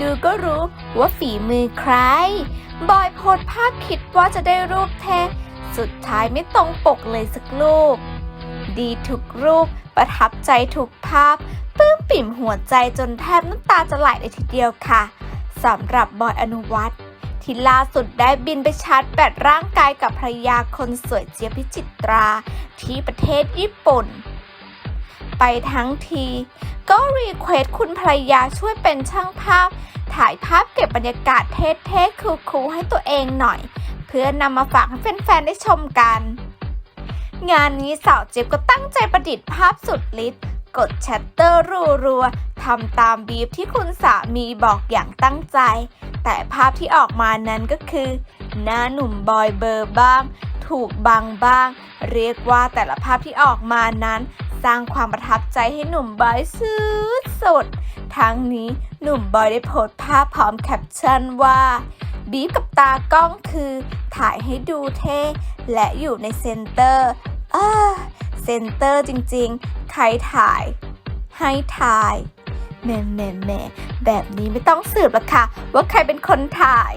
ดูก็รู้ว่าฝีมือใคร บอยโพสภาพคิดว่าจะได้รูปเทสุดท้ายไม่ตรงปกเลยสักรูป ดีทุกรูป ประทับใจทุกภาพปื้มปิ่มหัวใจจนแทบน้ำตาจะไหลเลยทีเดียวค่ะสำหรับบอยอนุวัฒน์ที่ล่าสุดได้บินไปชาร์จแบตร่างกายกับภรรยาคนสวยเจี๊ยบพิจิตรา ที่ประเทศญี่ปุ่น ไปทั้งที ก็รีเควสคุณภรรยาช่วยเป็นช่างภาพ ถ่ายภาพเก็บบรรยากาศเท่ๆคูลๆให้ตัวเองหน่อย เพื่อนำมาฝากให้แฟนๆได้ชมกัน งานนี้สาวเจี๊ยบก็ตั้งใจประดิษฐ์ภาพสุดฤทธิ์กดชัตเตอร์รัวๆทำตามบีฟที่คุณสามีบอกอย่างตั้งใจ แต่ภาพที่ออกมานั้นก็คือ หน้าหนุ่มบอยเบอร์บ้าง ถูกบังบ้าง เรียกว่าแต่ละภาพที่ออกมานั้น สร้างความประทับใจให้หนุ่มบอยสุดสุดๆทั้งนี้หนุ่มบอยได้โพสต์ภาพพร้อมแคปชั่นว่าบีฟกับตากล้องคือ ถ่ายให้ดูเท่ และอยู่ในเซนเตอร์อ่าเซนเตอร์จริงๆ ใครถ่าย ให้ถ่ายแหม่แหม่แหม่แบบนี้ไม่ต้องสืบหรอกค่ะ ว่าใครเป็นคนถ่าย